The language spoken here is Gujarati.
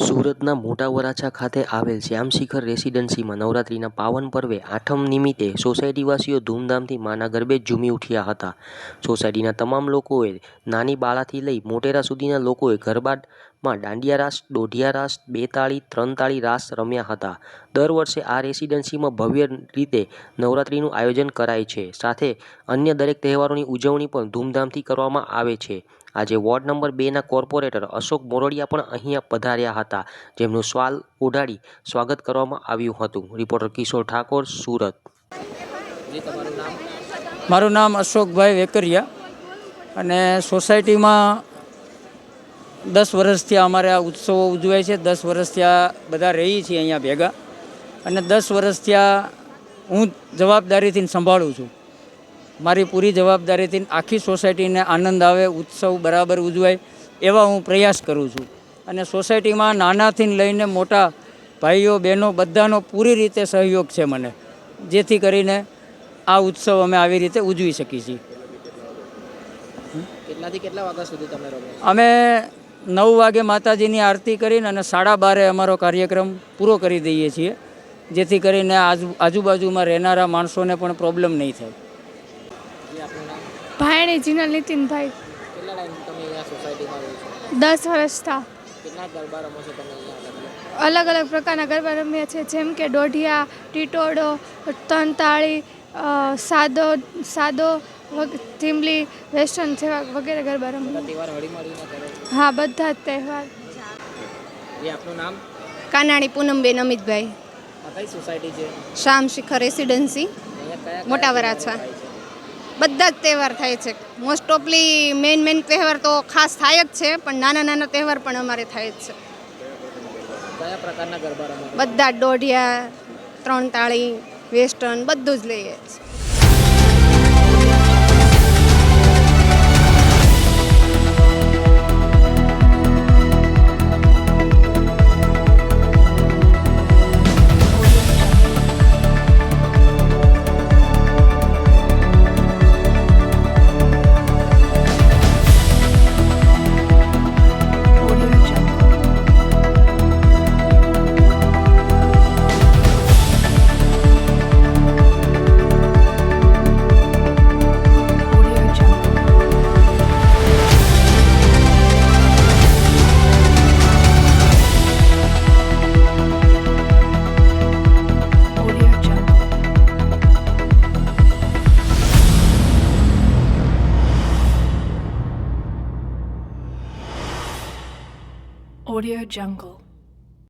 સુરતના મોટા વરાછા ખાતે આવેલ શ્યામશિખર રેસિડેન્સીમાં નવરાત્રિના પાવન પર્વે આઠમ નિમિત્તે સોસાયટીવાસીઓ ધૂમધામથી માના ગરબે ઝૂમી ઉઠ્યા હતા. સોસાયટીના તમામ લોકોએ નાની બાળાથી લઈ મોટેરા સુધીના લોકોએ ગરબામાં દાંડિયા રાસ, દોઢિયા રાસ બે તાળી ત્રણ તાળી રાસ રમ્યા હતા. દર વર્ષે આ રેસિડેન્સીમાં ભવ્ય રીતે નવરાત્રિનું આયોજન કરાય છે. સાથે અન્ય દરેક તહેવારોની ઉજવણી પણ ધૂમધામથી કરવામાં આવે છે. આજે વોર્ડ નંબર બેના કોર્પોરેટર અશોક મોરડિયા પણ અહીંયા પધાર્યા હતા, જેમનું સ્વાલ ઉડાડી સ્વાગત કરવામાં આવ્યું હતું. રિપોર્ટર કિશોર ઠાકોર, સુરત. મારું નામ અશોકભાઈ વેકરિયા અને સોસાયટીમાં દસ વર્ષથી અમારે આ ઉત્સવો ઉજવાય છે. દસ વર્ષથી આ બધા રહીએ છીએ અહીંયા ભેગા અને દસ વર્ષથી આ હું જવાબદારીથી સંભાળું છું. મારી પૂરી જવાબદારીથી આખી સોસાયટીને આનંદ આવે ઉત્સવ બરાબર ઉજવાય એવા હું પ્રયાસ કરું છું. અને સોસાયટીમાં નાનાથી લઈને મોટા ભાઈઓ બહેનો બધાનો પૂરી રીતે સહયોગ છે મને જેથી કરીને આ ઉત્સવ અમે આવી રીતે ઉજવી શકીએ છીએ. કેટલાથી કેટલા વાગ્યા સુધી તમે અમે નવ વાગે માતાજીની આરતી કરીને અને સાડા બારે અમારો કાર્યક્રમ પૂરો કરી દઈએ છીએ જેથી કરીને આજુ આજુબાજુમાં રહેનારા માણસોને પણ પ્રોબ્લેમ નહીં થાય. ભાયણી જીના નીતિનભાઈ કેટલા ટાઈમથી તમે અહીંયા સોસાયટીમાં રહો છો? દસ વર્ષતા કેટલા ગરબા રમો છો તમે અહીંયા અલગ અલગ પ્રકારના ગરબા રમીએ છીએ જેમ કે દોઢિયા ટીટોડો તનતાળી સાદો સાદો ધીમલી થીમલી વેસ્ટર્ન જેવા વગેરે ગરબા રમ્યા રમીએ તહેવાર છો? હા બધા જ તહેવાર. જે આપનું નામ? કાનાણી પૂનમબેન અમિતભાઈ. આ કઈ સોસાયટી છે? શામ શિખર રેસિડેન્સી. મોટા વરાછા. બધા જ તહેવાર થાય છે. મોસ્ટ ઓફલી મેઇન મેઇન તહેવાર તો ખાસ થાય જ છે પણ નાના નાના તહેવાર પણ અમારે થાય જ છે. કયા પ્રકારના ગરબા બધા દોઢિયા ત્રણ તાળી વેસ્ટર્ન બધું જ લઈએ છીએ. Audio Jungle.